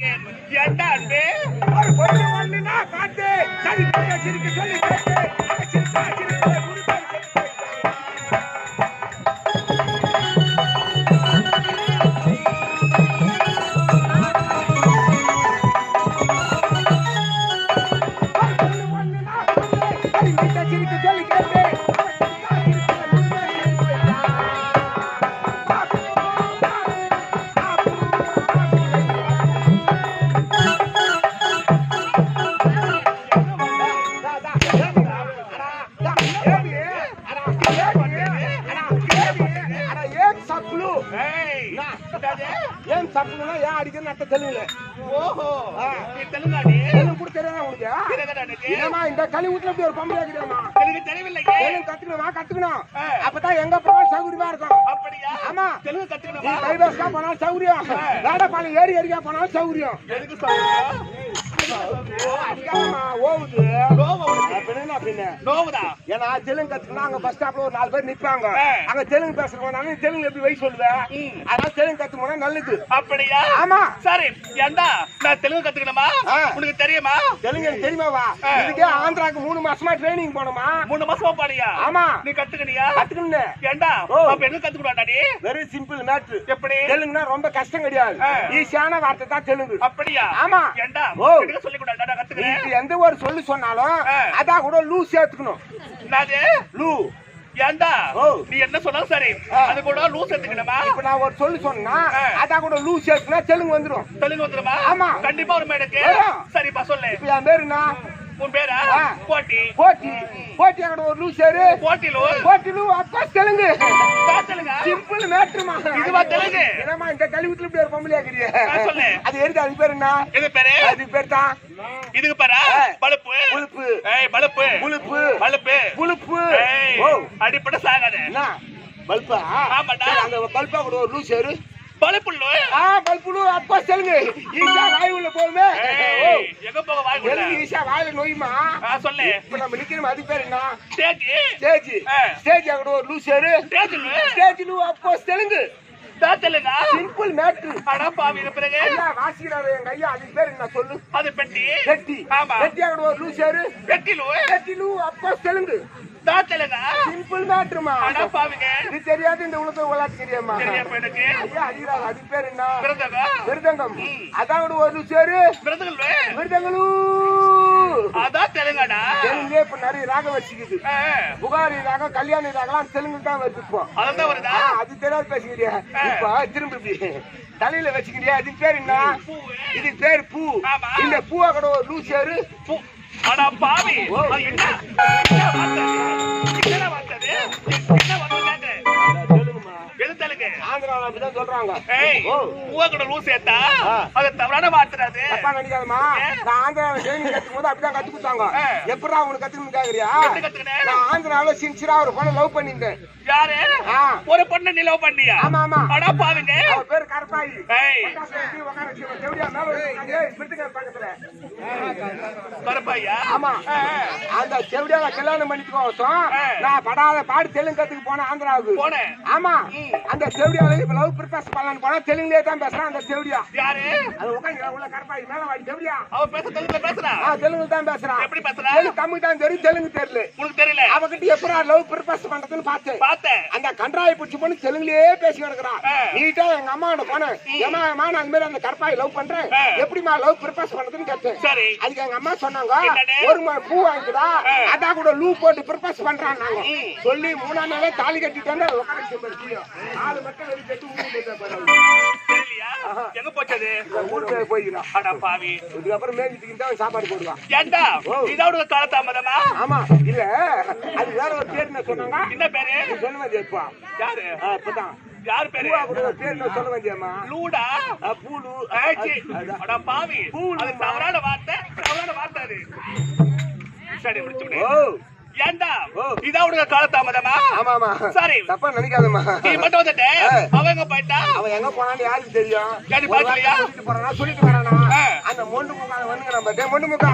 ஏண்டா அன்பே ஒரு பொண்ணு ஒண்ணுனா காட்டு? சரி சொல்லி. அர்த்தம் தெலுங்குல ஓஹோ. தெலுங்கு கூட தெரியாதா? ஏமா இந்த களி வீட்டுல இப்படி ஒரு பொம்பளை இருக்குதுமா தெலுங்கு கத்துக்கணுமா. அப்பதான் எங்க போனாலும் சௌகரியமா இருக்கும். அப்படியா? ஆமா. தெலுங்கு நீ கத்துக்கணுமா பைபாஸ்க்கா போனாலும் சௌகரியம். வேடப்பாளையம் ஏரி ஏரியா போனாலும் சௌகரியம். எதுக்கு ஓவுது. அப்படின்னு. நோவுதா ஏன்னா தெலுங்கு கத்துக்கணும் அங்க பஸ் ஸ்டாப்ல ஒரு நாலு பேர் நிப்பாங்க. அங்க தெலுங்கு பேசுறவங்க தெலுங்கு எப்படி வை சொல்லுவேன். அதனால தெலுங்கு கத்துக்கணும் நல்லது. அப்படியா? ஆமா. சரி. ஏண்டா? நான் தெலுங்கு கத்துக்கணுமா. உனக்கு தெரியுமா? தெலுங்கு எனக்கு தெரியுமாவா. இதுக்கே ஆந்திராக்கு மூணு மாசமா ட்ரைனிங் போனோமா மூணு மாசமா பாடியா ஆமா. நீ கத்துக்கணியா? கத்துக்கணும் ஏண்டா. அப்ப என்ன கத்துக்கணும்டா நீ? வெரி சிம்பிள் மேட்ரு எப்படி? தெலுங்குனா ரொம்ப கஷ்டம் கிடையாது. ஈஸியான வார்த்தை தான் தெலுங்கு. அப்படியா? ஆமா. ஏண்டா? சொல்லி கூட கத்துக்கிறேன்? எந்த ஒரு சொல்லு சொன்னாலும். அதான் கூட லூ சேர்த்துக்கணும் என்னது? லூ. ஏண்டா. நீ என்ன சொன்னாலும் சரி. அது கூட லூஸ் எடுத்துக்கணுமா இப்ப நான் ஒரு சொல்லு சொன்னா. அதான் கூட லூ சேர்த்துனா தெலுங்கு வந்துரும். தெலுங்கு வந்துருமா? ஆமா. கண்டிப்பா ஒரு வரும். சரிப்பா சொல்லு. இப்ப என் பேரு என்ன? உன் பேரா? போட்டி. போட்டி. போட்டி ஒரு லூஸ் சேரு போட்டிலு? போட்டிலு அப்பா தெலுங்கு. தெலுங்கு? சிம்பிள் இதுவா தெலுங்கு? என்னமா இந்த கழிவுத்துல இப்படி ஒரு பொம்பளையா இருக்கறியே அது எந்த அது பேர் என்ன? இது பேரு? அது பேர் இதுக்கு பேரா? பழுப்பு. புழுப்பு. ஏய் பழுப்பு. புழுப்பு. பழுப்பு. புழுப்பு. ஏய் அடிபட என்ன? பல்பா? ஆமாடா. அந்த பல்பா கூட ஒரு லூஸ் சேரு பலப்புள்ளு ஆ பலப்புள்ளு அப்பா சொல்லுங்க. ஈஷா வாயுல போகுமே? எங்க போக வாயுல ஈஷா வாயுல சொல்லு. இப்ப நம்ம நிக்கிறோம். அது பேர் என்ன? ஒரு லூ அப்பா சொல்லுங்க. பேத்தலடா சிம்பிள் மேட்ரு அடா பாவி பிறகு? ஐயா வாசிக்கிறாரு எங்க ஐயா. என்ன சொல்லு? அது பெட்டி. பெட்டி. ஆமா. பெட்டி அங்க ஒரு லூசரு பெட்டிலு? பெட்டிலு அப்பா சொல்லுங்க. சிம்பிள் மேட்ருமா அட பாவிங்க. இது தெரியாது இந்த உலகத்தை விளையாட்டு தெரியாமா. சரியா எனக்கு. ஐயா அடிக்கிறாரு அதுக்கு பேர் என்ன? பிறந்தவா மிருதங்கம் அதான் ஒரு சேரு. மிருதங்களூ அதான் தெலுங்காடா. தெலுங்குலே இப்ப நிறைய ராகம் வச்சுக்குது. புகாரி ராகம் கல்யாணி ராகம் தெலுங்கு தான் அதான் வருதா? ஆ, அது தெரியாது பேசுகிறியா இப்ப திரும்ப தலையில வச்சுக்கிறியா? இதுக்கு பேர் என்ன. இதுக்கு பேர் பூ. இந்த பூவை கூட ஒரு லூசியாரு பூ. அட பாவி. என்ன? என்ன? என்ன ஆந்திராவில் அப்படிதான் சொல்றாங்க. கூட லூஸ் ஏத்தா. அது தவறான நான் ஆந்திராவில் ட்ரைனிங் கத்துக்கும் போது அப்படிதான் கத்து கொடுத்தாங்க. எப்படா உனக்கு கத்துக்கணும் கேக்குறியா? நான் ஆந்திராவில் சின்சிரா ஒரு பொண்ணை லவ் பண்ணியிருந்தேன். யாரு. ஒரு பொண்ணு நீ லவ் பண்ணியா? ஆமா ஆமா. அட பாவிங்க. அவ பேர் கருப்பாயி. உட்கார வச்சு, மேல பக்கத்துல. ஆமா. அந்த செவிலியால கல்யாணம் ஆ. நான் படாத பாடு தெலுங்கு கத்துக்கு போனேன் ஆந்திராவுக்கு. போனேன். ஆமா. அந்த செவிலியால இப்ப லவ் ப்ரிப்பேஸ் பண்ணலான்னு போனா தெலுங்குலயே தான் பேசுறான் அந்த செவிலியா யாரு? அது உட்காந்து உள்ள கருப்பாய் மேல வாடி செவிலியா அவ பேச தெலுங்குல பேசுறா? ஆ தெலுங்கு தான் பேசுறான் எப்படி பேசுறா? எனக்கு தமிழ் தான் தெரியும் தெலுங்கு தெரியல. உனக்கு தெரியல? அவகிட்ட எப்படா லவ் ப்ரிப்பேஸ் பண்றதுன்னு பார்த்தேன். பார்த்தேன். அந்த கன்றாய் பிடிச்சி பொண்ணு தெலுங்குலயே பேசி கிடக்குறான். நீட்டா எங்க அம்மா போனேன். ஏமா ஏமா நான் அந்த மாதிரி அந்த கருப்பாய் லவ் பண்றேன். எப்படிமா லவ் ப்ரிப்பேஸ் பண்றதுன்னு கேட்டேன். சரி. அதுக்கு எங்க அம்மா சொன்னாங்க? ஒரு மணி பூ. அதான் கூட லூ போட்டு ப்ரிப்பேஸ் பண்றான் நாங்க. சொல்லி மூணாம் நாளே தாலி கட்டிட்டு வந்து உட்கார வச்சு மட்டும் வெளியே கட்டி ஊருக்கு எங்க போச்சது போய்க்கிறான் அட பாவி. இதுக்கப்புறம் மேஞ்சிட்டு தான் சாப்பாடு போடுவான் ஏண்டா. இதோட காலத்தாமதமா ஆமா. இல்ல. அது வேற ஒரு பேர் சொன்னாங்க? என்ன பேரு? நீ சொல்ல வேண்டிய இப்பா யாரு இப்பதான். யார் பேரு? சொல்ல வேண்டியம்மா. லூடா? பூலு. அட பாவி. அது தவறான வார்த்தை தவறான வார்த்தை அது. சரி முடிச்சு ஏண்டா? ஓ. இதோட காலத்தாமதமா ஆமா ஆமா சரி. தப்பா நினைக்காதம்மா. நீ மட்டும் வந்துட்ட. அவங்க போயிட்டா? அவன் எங்க போனான்னு யாருக்கு தெரியும்? வார்த்தை பார்க்கலையா? சொல்லிட்டு போறானா. அந்த மொண்டு நம்ம டேய் மொண்டு முக்கா.